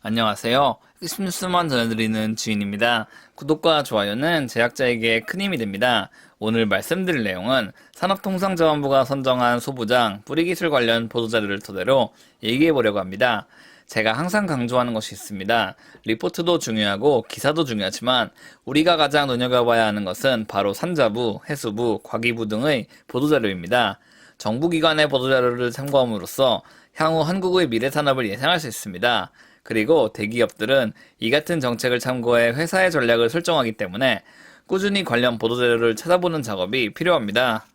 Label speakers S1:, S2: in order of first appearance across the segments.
S1: 안녕하세요. 뉴스만 전해드리는 주인입니다. 구독과 좋아요는 제작자에게 큰 힘이 됩니다. 오늘 말씀드릴 내용은 산업통상자원부가 선정한 소부장 뿌리기술 관련 보도자료를 토대로 얘기해보려고 합니다. 제가 항상 강조하는 것이 있습니다. 리포트도 중요하고 기사도 중요하지만 우리가 가장 눈여겨봐야 하는 것은 바로 산자부, 해수부, 과기부 등의 보도자료입니다. 정부기관의 보도자료를 참고함으로써 향후 한국의 미래 산업을 예상할 수 있습니다. 그리고 대기업들은 이 같은 정책을 참고해 회사의 전략을 설정하기 때문에 꾸준히 관련 보도자료를 찾아보는 작업이 필요합니다.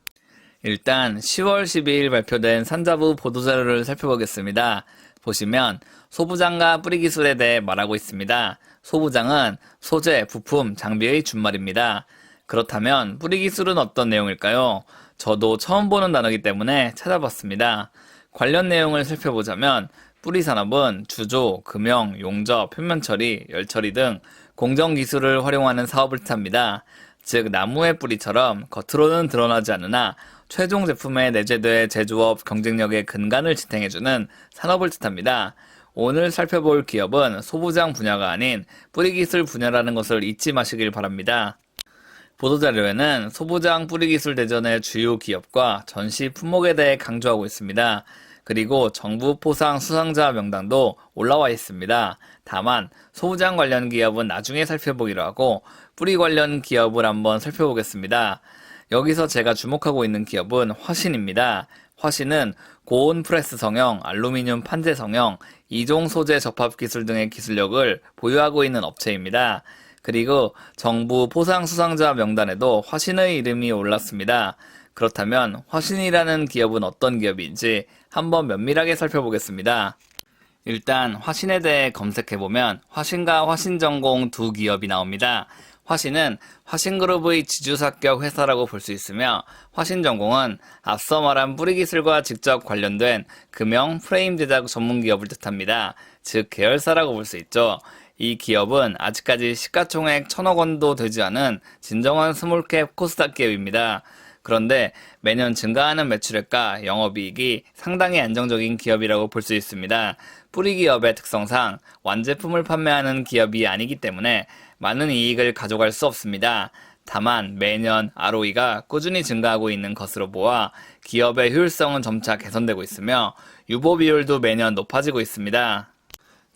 S1: 일단 10월 12일 발표된 산자부 보도자료를 살펴보겠습니다. 보시면 소부장과 뿌리 기술에 대해 말하고 있습니다. 소부장은 소재, 부품, 장비의 준말입니다. 그렇다면 뿌리 기술은 어떤 내용일까요? 저도 처음 보는 단어이기 때문에 찾아봤습니다. 관련 내용을 살펴보자면 뿌리 산업은 주조, 금형, 용접, 표면 처리, 열 처리 등 공정 기술을 활용하는 사업을 뜻합니다. 즉 나무의 뿌리처럼 겉으로는 드러나지 않으나 최종 제품에 내재돼 제조업 경쟁력의 근간을 지탱해주는 산업을 뜻합니다. 오늘 살펴볼 기업은 소부장 분야가 아닌 뿌리기술 분야라는 것을 잊지 마시길 바랍니다. 보도자료에는 소부장 뿌리기술 대전의 주요 기업과 전시 품목에 대해 강조하고 있습니다. 그리고 정부 포상 수상자 명단도 올라와 있습니다. 다만 소부장 관련 기업은 나중에 살펴보기로 하고 뿌리 관련 기업을 한번 살펴보겠습니다. 여기서 제가 주목하고 있는 기업은 화신입니다. 화신은 고온 프레스 성형, 알루미늄 판재 성형, 이종 소재 접합 기술 등의 기술력을 보유하고 있는 업체입니다. 그리고 정부 포상 수상자 명단에도 화신의 이름이 올랐습니다. 그렇다면 화신이라는 기업은 어떤 기업인지 한번 면밀하게 살펴보겠습니다. 일단 화신에 대해 검색해보면 화신과 화신전공 두 기업이 나옵니다. 화신은 화신그룹의 지주사격 회사라고 볼 수 있으며 화신전공은 앞서 말한 뿌리기술과 직접 관련된 금형 프레임 제작 전문 기업을 뜻합니다. 즉 계열사라고 볼 수 있죠. 이 기업은 아직까지 시가총액 천억 원도 되지 않은 진정한 스몰캡 코스닥 기업입니다. 그런데 매년 증가하는 매출액과 영업이익이 상당히 안정적인 기업이라고 볼 수 있습니다. 뿌리 기업의 특성상 완제품을 판매하는 기업이 아니기 때문에 많은 이익을 가져갈 수 없습니다. 다만 매년 ROE가 꾸준히 증가하고 있는 것으로 보아 기업의 효율성은 점차 개선되고 있으며 유보 비율도 매년 높아지고 있습니다.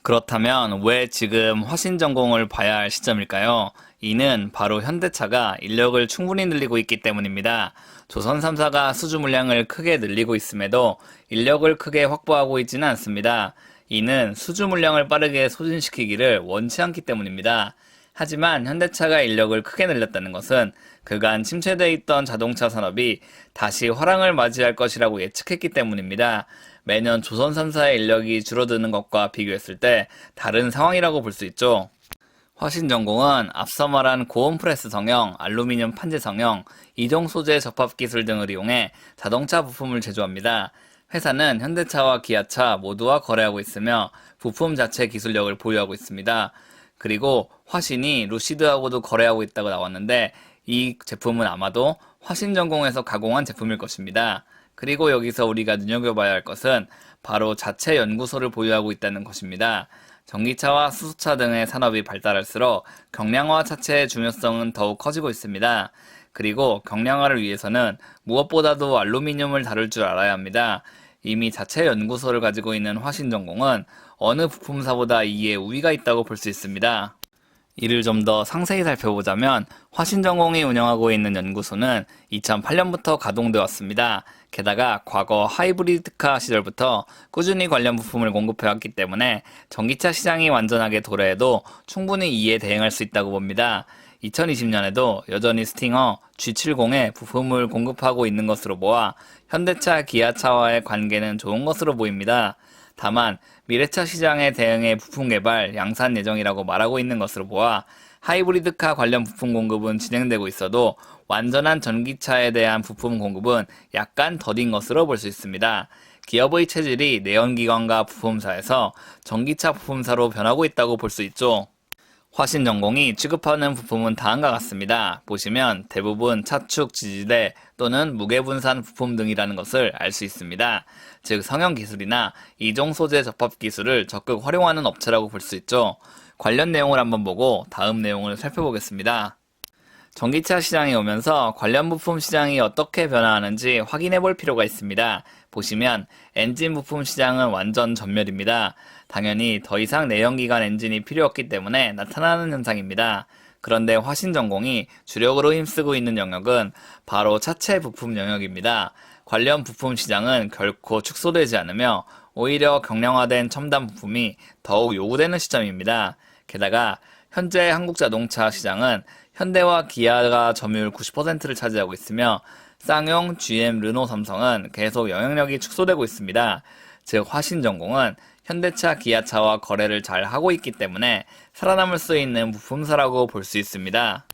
S1: 그렇다면 왜 지금 화신 전공을 봐야 할 시점일까요? 이는 바로 현대차가 인력을 충분히 늘리고 있기 때문입니다. 조선 3사가 수주 물량을 크게 늘리고 있음에도 인력을 크게 확보하고 있지는 않습니다. 이는 수주 물량을 빠르게 소진시키기를 원치 않기 때문입니다. 하지만 현대차가 인력을 크게 늘렸다는 것은 그간 침체되어 있던 자동차 산업이 다시 화랑을 맞이할 것이라고 예측했기 때문입니다. 매년 조선 3사의 인력이 줄어드는 것과 비교했을 때 다른 상황이라고 볼 수 있죠. 화신전공은 앞서 말한 고온 프레스 성형, 알루미늄 판재 성형, 이종 소재 접합 기술 등을 이용해 자동차 부품을 제조합니다. 회사는 현대차와 기아차 모두와 거래하고 있으며 부품 자체 기술력을 보유하고 있습니다. 그리고 화신이 루시드하고도 거래하고 있다고 나왔는데 이 제품은 아마도 화신 전공에서 가공한 제품일 것입니다. 그리고 여기서 우리가 눈여겨봐야 할 것은 바로 자체 연구소를 보유하고 있다는 것입니다. 전기차와 수소차 등의 산업이 발달할수록 경량화 자체의 중요성은 더욱 커지고 있습니다. 그리고 경량화를 위해서는 무엇보다도 알루미늄을 다룰 줄 알아야 합니다. 이미 자체 연구소를 가지고 있는 화신전공은 어느 부품사보다 이에 우위가 있다고 볼 수 있습니다. 이를 좀 더 상세히 살펴보자면 화신전공이 운영하고 있는 연구소는 2008년부터 가동되어 왔습니다. 게다가 과거 하이브리드카 시절부터 꾸준히 관련 부품을 공급해왔기 때문에 전기차 시장이 완전하게 도래해도 충분히 이에 대응할 수 있다고 봅니다. 2020년에도 여전히 스팅어 G70에 부품을 공급하고 있는 것으로 보아 현대차, 기아차와의 관계는 좋은 것으로 보입니다. 다만 미래차 시장에 대응해 부품 개발, 양산 예정이라고 말하고 있는 것으로 보아 하이브리드카 관련 부품 공급은 진행되고 있어도 완전한 전기차에 대한 부품 공급은 약간 더딘 것으로 볼 수 있습니다. 기업의 체질이 내연기관과 부품사에서 전기차 부품사로 변하고 있다고 볼 수 있죠. 화신전공이 취급하는 부품은 다음과 같습니다. 보시면 대부분 차축 지지대 또는 무게분산 부품 등이라는 것을 알 수 있습니다. 즉 성형 기술이나 이종 소재 접합 기술을 적극 활용하는 업체라고 볼 수 있죠. 관련 내용을 한번 보고 다음 내용을 살펴보겠습니다. 전기차 시장이 오면서 관련 부품 시장이 어떻게 변화하는지 확인해 볼 필요가 있습니다. 보시면 엔진 부품 시장은 완전 전멸입니다. 당연히 더 이상 내연기관 엔진이 필요 없기 때문에 나타나는 현상입니다. 그런데 화신전공이 주력으로 힘쓰고 있는 영역은 바로 차체 부품 영역입니다. 관련 부품 시장은 결코 축소되지 않으며 오히려 경량화된 첨단 부품이 더욱 요구되는 시점입니다. 게다가 현재 한국 자동차 시장은 현대와 기아가 점유율 90%를 차지하고 있으며 쌍용, GM, 르노, 삼성은 계속 영향력이 축소되고 있습니다. 즉 화신전공은 현대차, 기아차와 거래를 잘 하고 있기 때문에 살아남을 수 있는 부품사라고 볼 수 있습니다.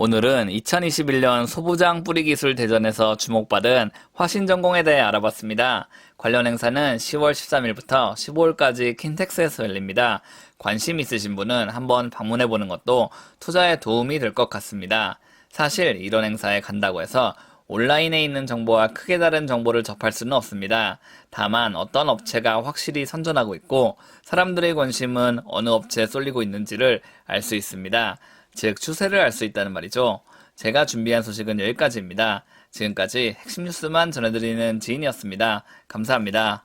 S1: 오늘은 2021년 소부장 뿌리 기술 대전에서 주목받은 화신 전공에 대해 알아봤습니다. 관련 행사는 10월 13일부터 15일까지 킨텍스에서 열립니다. 관심 있으신 분은 한번 방문해 보는 것도 투자에 도움이 될 것 같습니다. 사실 이런 행사에 간다고 해서 온라인에 있는 정보와 크게 다른 정보를 접할 수는 없습니다. 다만 어떤 업체가 확실히 선전하고 있고 사람들의 관심은 어느 업체에 쏠리고 있는지를 알 수 있습니다. 즉 추세를 알 수 있다는 말이죠. 제가 준비한 소식은 여기까지입니다. 지금까지 핵심 뉴스만 전해드리는 지인이었습니다. 감사합니다.